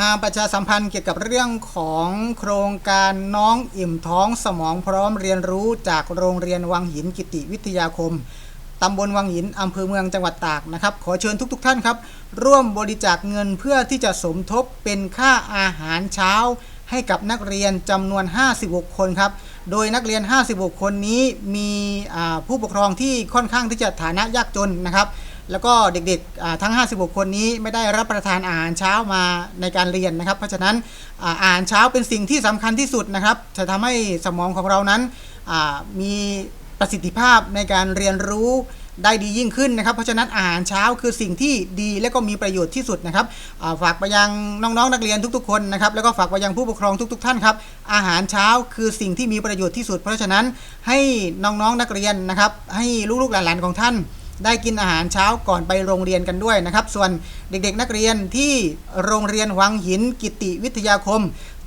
มาประชาสัมพันธ์เกี่ยวกับเรื่องของโครงการน้องอิ่มท้องสมองพร้อมเรียนรู้จากโรงเรียนวังหินกิติวิทยาคมตำบลวังหินอำเภอเมืองจังหวัดตากนะครับ ขอเชิญทุกๆทท่านครับ ร่วมบริจาคเงินเพื่อที่จะสมทบเป็นค่าอาหารเช้า ให้กับนักเรียนจำนวน 56 คนครับ โดยนักเรียน 56 คนนี้มีผู้ปกครองที่ค่อนข้างที่จะฐานะยากจนนะครับ แล้วก็เด็กๆทั้ง 56 คนนี้ไม่ได้รับประทานอาหารเช้ามาในการเรียนนะครับ เพราะฉะนั้นอ่าอาหารเช้าเป็นสิ่งที่สำคัญที่สุดนะครับ จะทำให้สมองของเรานั้นมีประสิทธิภาพในการเรียนรู้ได้ดียิ่งขึ้นนะครับ เพราะฉะนั้นอาหารเช้าคือสิ่งที่ดีและก็มีประโยชน์ที่สุดนะครับาฝากไปยังน้องๆนักเรียนทุกๆคนนะครับแล้วก็ฝากไปยังผู้ปกครองทุก ๆ ท่านครับอาหารเช้าคือสิ่งที่มีประโยชน์ที่สุด เพราะฉะนั้นให้น้องๆนักเรียนนะครับให้ลูกๆหลานๆของท่าน ได้กินอาหารเช้าก่อนไปโรงเรียนกันด้วยนะครับ ส่วนเด็กๆนักเรียนที่โรงเรียนวังหินกิติวิทยาคม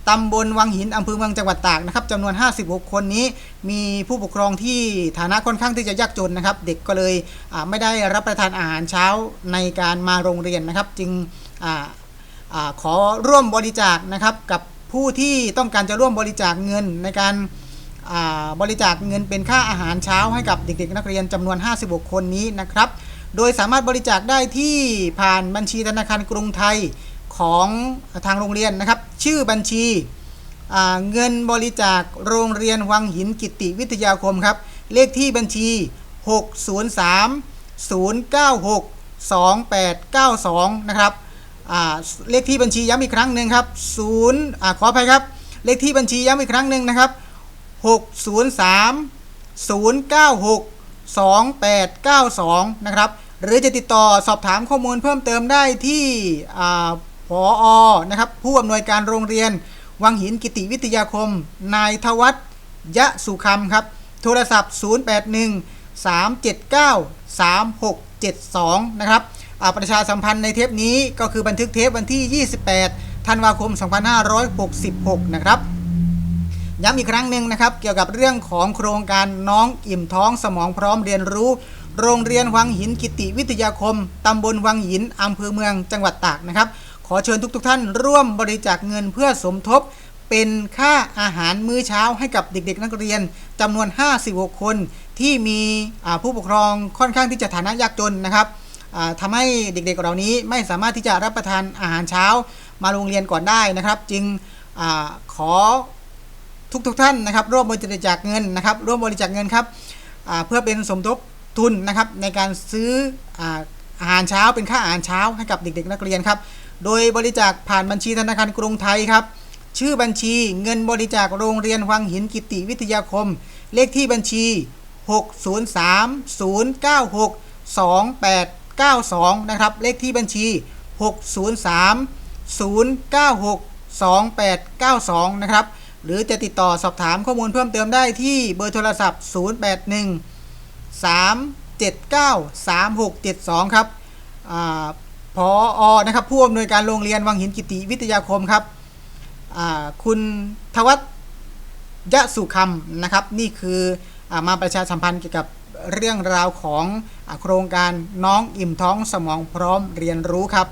ตำบลวังหินอำเภอเมืองจังหวัดตากนะครับจำนวน 56 คนนี้ มีผู้ปกครองที่ฐานะค่อนข้างที่จะยากจนนะครับ เด็กก็เลยไม่ได้รับประทานอาหารเช้าในการมาโรงเรียนนะครับ จึงออขอร่วมบริจาคนะครับกับผู้ที่ต้องการจะร่วมบริจาคเงินในการ บริจาคเงินเป็นค่าอาหารเช้าให้กับเด็กๆ นักเรียนจำนวน 56 คนนี้นะครับ โดยสามารถบริจาคได้ที่ผ่านบัญชีธนาคารกรุงไทยของทางโรงเรียนนะครับ ชื่อบัญชีเงินบริจาคโรงเรียนวังหินกิติวิทยาคมครับ เลขที่บัญชี 603 096 2892 นะครับเลขที่บัญชีย้ำอีกครั้งหนึ่งครับ0ขออภัยครับ เลขที่บัญชีย้ำอีกครั้งหนึ่งนะครับ 603 096 2892 นะครับ หรือจะติดต่อสอบถามข้อมูลเพิ่มเติมได้ที่ผออนะครับ ผู้อำนวยการโรงเรียน วังหินกิติวิทยาคม นายทวัฒยะสุคำครับ โทรศัพท์ 081 379 3672 นะครับประชาสัมพันธ์ในเทปนี้ก็คือบันทึกเทปวันที่ 28 ธันวาคม 2566 นะครับ ย้ำอีกครั้งหนึ่งนะครับ เกี่ยวกับเรื่องของโครงการน้องอิ่มท้องสมองพร้อมเรียนรู้ โรงเรียนวังหินกิติวิทยาคมตำบลวังหินอำเภอเมืองจังหวัดตากนะครับ ขอเชิญทุกๆทท่านร่วมบริจาคเงินเพื่อสมทบเป็นค่าอาหารมื้อเช้าให้กับเด็กๆ นักเรียนจำนวน 56 คนที่มีผู้ปกครองค่อนข้างที่จะฐานะยากจนนะครับอ่าทำให้เด็กๆเหล่านี้ไม่สามารถที่จะรับประทานอาหารเช้ามาโรงเรียนก่อนได้นะครับ จึงอขอ ทุกทุกๆท่านนะครับร่วมบริจาคเงินนะครับร่วมบริจาคเงินครับเพื่อเป็นสมทบทุนนะครับในการซื้ออาอาหารเช้าเป็นค่าอาหารเช้าให้กับเด็กๆ นักเรียนครับ โดยบริจาคผ่านบัญชีธนาคารกรุงไทยครับ ชื่อบัญชีเงินบริจาคโรงเรียนวังหินกิติวิทยาคม เลขที่บัญชี 603 096 2892 นะครับ เลขที่บัญชี 603 096 2892 นะครับ หรือจะติดต่อสอบถามข้อมูลเพิ่มเติมได้ที่เบอร์โทรศัพท์ 081 379 3672 ครับอพออนะครับผู้อำนวยการโรงเรียนวังหินกิติวิทยาคมครับคุณทวัฒน์ยะสุคำนะครับ นี่คืออมาประชาสัมพันธ์เกี่ยวกับเรื่องราวของอโครงการน้องอิ่มท้องสมองพร้อมเรียนรู้ครับ